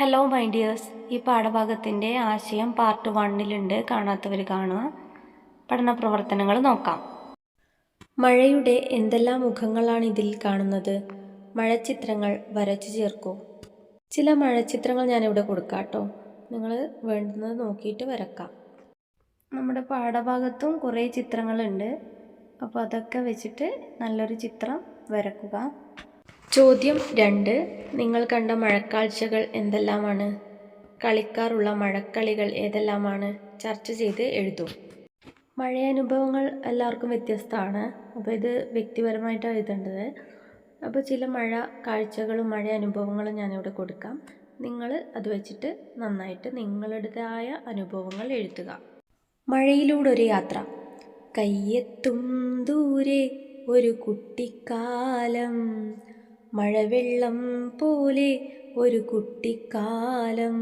Hello my dears ഈ പാഠഭാഗത്തിന്റെ ആശയം part വണ്ണിലുണ്ട് കാണാത്തവർ കാണുക. പഠന പ്രവർത്തനങ്ങൾ നോക്കാം. മഴയുടെ എന്തെല്ലാം മുഖങ്ങളാണ് ഇതിൽ കാണുന്നത്? മഴച്ചിത്രങ്ങൾ വരച്ചു ചേർക്കൂ. ചില മഴച്ചിത്രങ്ങൾ ഞാനിവിടെ കൊടുക്കാം കേട്ടോ നിങ്ങൾ വേണ്ടുന്നത് നോക്കിയിട്ട് വരക്കാം. നമ്മുടെ പാഠഭാഗത്തും കുറേ ചിത്രങ്ങളുണ്ട്. അപ്പോൾ അതൊക്കെ വെച്ചിട്ട് നല്ലൊരു ചിത്രം വരക്കുക. ചോദ്യം രണ്ട്. നിങ്ങൾ കണ്ട മഴക്കാഴ്ചകൾ എന്തെല്ലാമാണ്? കളിക്കാറുള്ള മഴക്കളികൾ ഏതെല്ലാമാണ്? ചർച്ച ചെയ്ത് എഴുതൂ. മഴയനുഭവങ്ങൾ എല്ലാവർക്കും വ്യത്യസ്തമാണ്. അപ്പോൾ ഇത് വ്യക്തിപരമായിട്ടാണ് എഴുതേണ്ടത്. അപ്പോൾ ചില മഴ കാഴ്ചകളും മഴ അനുഭവങ്ങളും ഞാനിവിടെ കൊടുക്കാം. നിങ്ങൾ അത് വെച്ചിട്ട് നന്നായിട്ട് നിങ്ങളുടേതായ അനുഭവങ്ങൾ എഴുതുക. മഴയിലൂടെ ഒരു യാത്ര. കയ്യെത്തും ദൂരെ ഒരു കുട്ടിക്കാലം. മഴവെള്ളം പോലെ ഒരു കുട്ടിക്കാലം.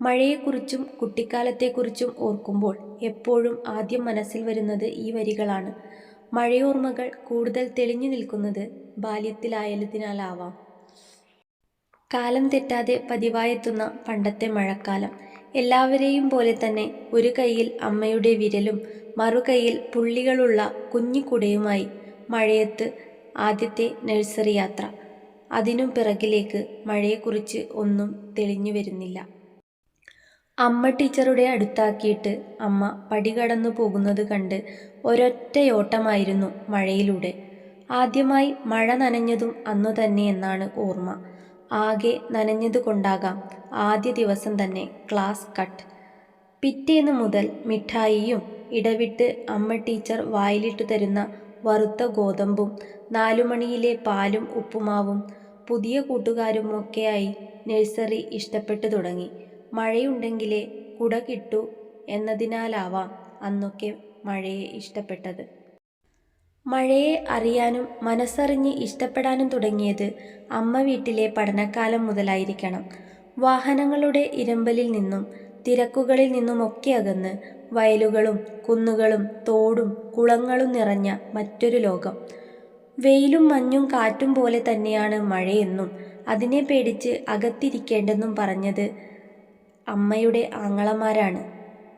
മഴയെക്കുറിച്ചും കുട്ടിക്കാലത്തെക്കുറിച്ചും ഓർക്കുമ്പോൾ എപ്പോഴും ആദ്യം മനസ്സിൽ വരുന്നത് ഈ വരികളാണ്. മഴയോർമ്മകൾ കൂടുതൽ തെളിഞ്ഞു നിൽക്കുന്നത് ബാല്യത്തിലായതിനാലാവാം കാലം തെറ്റാതെ പതിവായെത്തുന്ന പണ്ടത്തെ മഴക്കാലം. എല്ലാവരെയും പോലെ തന്നെ ഒരു കൈയിൽ അമ്മയുടെ വിരലും മറുകൈയിൽ പുള്ളികളുള്ള കുഞ്ഞു കുടയുമായി മഴയത്ത് ആദ്യത്തെ നഴ്സറി യാത്ര. അതിനും പിറകിലേക്ക് മഴയെക്കുറിച്ച് ഒന്നും തെളിഞ്ഞു വരുന്നില്ല. അമ്മ ടീച്ചറുടെ അടുത്താക്കിയിട്ട് അമ്മ പടി കടന്നു പോകുന്നത് കണ്ട് ഒരൊറ്റയോട്ടമായിരുന്നു മഴയിലൂടെ. ആദ്യമായി മഴ നനഞ്ഞതും അന്നു തന്നെ എന്നാണ് ഓർമ്മ. ആകെ നനഞ്ഞതുകൊണ്ടാകാം ആദ്യ ദിവസം തന്നെ ക്ലാസ് കട്ട്. പിറ്റേന്ന് മുതൽ മിഠായിയും ഇടവിട്ട് അമ്മ ടീച്ചർ വായിലിട്ടു തരുന്ന വറുത്ത ഗോതമ്പും നാലുമണിയിലെ പാലും ഉപ്പുമാവും പുതിയ കൂട്ടുകാരുമൊക്കെയായി നഴ്സറി ഇഷ്ടപ്പെട്ടു തുടങ്ങി. മഴയുണ്ടെങ്കിലേ കുട കിട്ടൂ എന്നതിനാലാവാം അന്നൊക്കെ മഴയെ ഇഷ്ടപ്പെട്ടത്. മഴയെ അറിയാനും മനസ്സറിഞ്ഞ് ഇഷ്ടപ്പെടാനും തുടങ്ങിയത് അമ്മ വീട്ടിലെ പഠനക്കാലം മുതലായിരിക്കണം. വാഹനങ്ങളുടെ ഇരമ്പലിൽ നിന്നും തിരക്കുകളിൽ നിന്നുമൊക്കെ അകന്ന് വയലുകളും കുന്നുകളും തോടും കുളങ്ങളും നിറഞ്ഞ മറ്റൊരു ലോകം. വെയിലും മഞ്ഞും കാറ്റും പോലെ തന്നെയാണ് മഴയെന്നും അതിനെ പേടിച്ച് അകത്തിരിക്കേണ്ടെന്നും പറഞ്ഞത് അമ്മയുടെ ആങ്ങളമാരാണ്.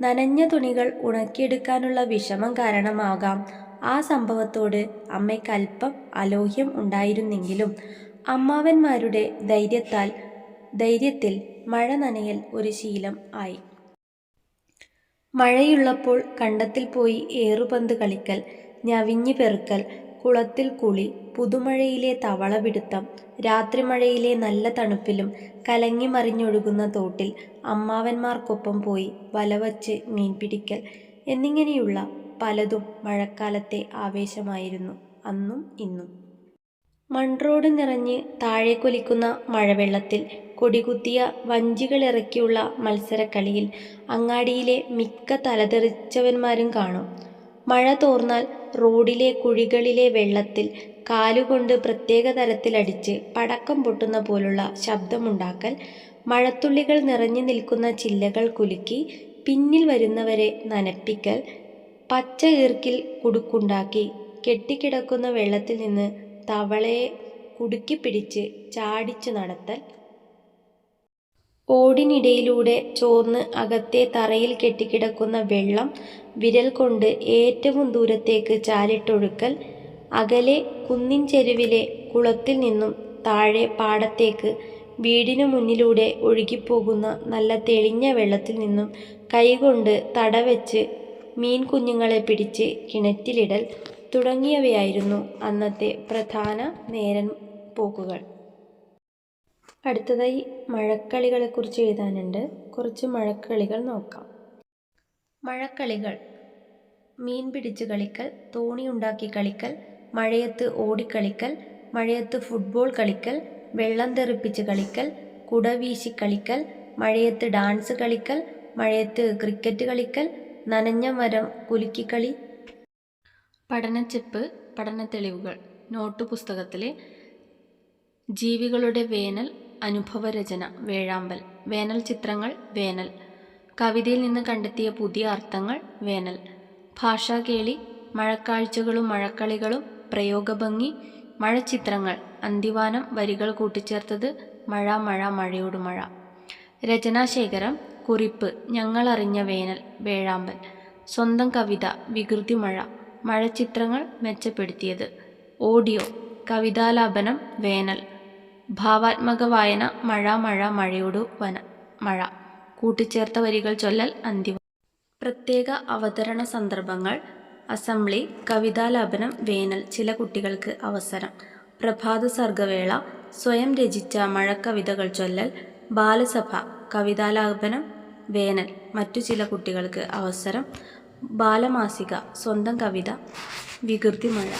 നനഞ്ഞ തുണികൾ ഉണക്കിയെടുക്കാനുള്ള വിഷമം കാരണമാകാം ആ സംഭവത്തോട് അമ്മയ്ക്കല്പം അലോഹ്യം ഉണ്ടായിരുന്നെങ്കിലും അമ്മാവന്മാരുടെ ധൈര്യത്താൽ ധൈര്യത്തിൽ മഴ നനയൽ ഒരു ശീലം ആയി. മഴയുള്ളപ്പോൾ കണ്ടത്തിൽ പോയി ഏറുപന്ത് കളിക്കൽ ഞവിഞ്ഞു പെറുക്കൽ കുളത്തിൽ കുളി പുതുമഴയിലെ തവള പിടുത്തം രാത്രി മഴയിലെ നല്ല തണുപ്പിലും കലങ്ങി മറിഞ്ഞൊഴുകുന്ന തോട്ടിൽ അമ്മാവന്മാർക്കൊപ്പം പോയി വലവച്ച് മീൻ പിടിക്കൽ എന്നിങ്ങനെയുള്ള പലതും മഴക്കാലത്തെ ആവേശമായിരുന്നു അന്നും ഇന്നും. മൺറോഡ് നിറഞ്ഞ് താഴേക്കൊലിക്കുന്ന മഴവെള്ളത്തിൽ കൊടികുത്തിയ വഞ്ചികളിറക്കിയുള്ള മത്സരക്കളിയിൽ അങ്ങാടിയിലെ മിക്ക തലതെറിച്ചവന്മാരും കാണും. മഴ തോർന്നാൽ റോഡിലെ കുഴികളിലെ വെള്ളത്തിൽ കാലുകൊണ്ട് പ്രത്യേക തരത്തിലടിച്ച് പടക്കം പൊട്ടുന്ന പോലുള്ള ശബ്ദമുണ്ടാക്കൽ മഴത്തുള്ളികൾ നിറഞ്ഞു നിൽക്കുന്ന ചില്ലകൾ കുലുക്കി പിന്നിൽ വരുന്നവരെ നനപ്പിക്കൽ പച്ച ഈർക്കിൽ കുടുക്കുണ്ടാക്കി കെട്ടിക്കിടക്കുന്ന വെള്ളത്തിൽ നിന്ന് തവളയെ കുടുക്കിപ്പിടിച്ച് ചാടിച്ചു നടത്തൽ ഓടിനിടയിലൂടെ ചോർന്ന് അകത്തെ തറയിൽ കെട്ടിക്കിടക്കുന്ന വെള്ളം വിരൽ കൊണ്ട് ഏറ്റവും ദൂരത്തേക്ക് ചാലിട്ടൊഴുക്കൽ അകലെ കുന്നിൻ ചെരുവിലെ കുളത്തിൽ നിന്നും താഴെ പാടത്തേക്ക് വീടിനു മുന്നിലൂടെ ഒഴുകിപ്പോകുന്ന നല്ല തെളിഞ്ഞ വെള്ളത്തിൽ നിന്നും കൈകൊണ്ട് തടവെച്ച് മീൻ കുഞ്ഞുങ്ങളെ പിടിച്ച് കിണറ്റിലിടൽ തുടങ്ങിയവയായിരുന്നു അന്നത്തെ പ്രധാന നേരൻ പോക്കുകൾ. അടുത്തതായി മഴക്കളികളെക്കുറിച്ച് എഴുതാനുണ്ട്. കുറച്ച് മഴക്കളികൾ നോക്കാം. മഴക്കളികൾ. മീൻ പിടിച്ച് കളിക്കൽ തോണി ഉണ്ടാക്കി കളിക്കൽ മഴയത്ത് ഓടിക്കളിക്കൽ മഴയത്ത് ഫുട്ബോൾ കളിക്കൽ വെള്ളം തെറിപ്പിച്ച് കളിക്കൽ കുട വീശി കളിക്കൽ മഴയത്ത് ഡാൻസ് കളിക്കൽ മഴയത്ത് ക്രിക്കറ്റ് കളിക്കൽ നനഞ്ഞ മരം കുലുക്കിക്കളി പഠനച്ചെപ്പ് പഠന തെളിവുകൾ നോട്ട് പുസ്തകത്തിലെ ജീവികളുടെ വേനൽ അനുഭവരചന വേഴാമ്പൽ വേനൽ ചിത്രങ്ങൾ വേനൽ. കവിതയിൽ നിന്ന് കണ്ടെത്തിയ പുതിയ അർത്ഥങ്ങൾ വേനൽ. ഭാഷാകേളി മഴക്കാഴ്ചകളും മഴക്കളികളും പ്രയോഗഭംഗി മഴച്ചിത്രങ്ങൾ അന്തിവാനം വരികൾ കൂട്ടിച്ചേർത്തത് മഴ മഴ മഴയോട് മഴ. രചനാശേഖരം കുറിപ്പ് ഞങ്ങളറിഞ്ഞ വേനൽ വേഴാമ്പൽ. സ്വന്തം കവിത വികൃതി മഴ മഴച്ചിത്രങ്ങൾ മെച്ചപ്പെടുത്തിയത്. ഓഡിയോ കവിതാലാപനം വേനൽ. ഭാവാത്മക വായന മഴ മഴ മഴയോടു വന മഴ. കൂട്ടിച്ചേർത്ത വരികൾ ചൊല്ലൽ അന്തിമ. പ്രത്യേക അവതരണ സന്ദർഭങ്ങൾ അസംബ്ലി കവിതാലാപനം വേനൽ ചില കുട്ടികൾക്ക് അവസരം. പ്രഭാത സർഗവേള സ്വയം രചിച്ച മഴക്കവിതകൾ ചൊല്ലൽ ബാലസഭ കവിതാലാപനം വേനൽ മറ്റു ചില കുട്ടികൾക്ക് അവസരം ബാലമാസിക സ്വന്തം കവിത വികൃതി മഴ.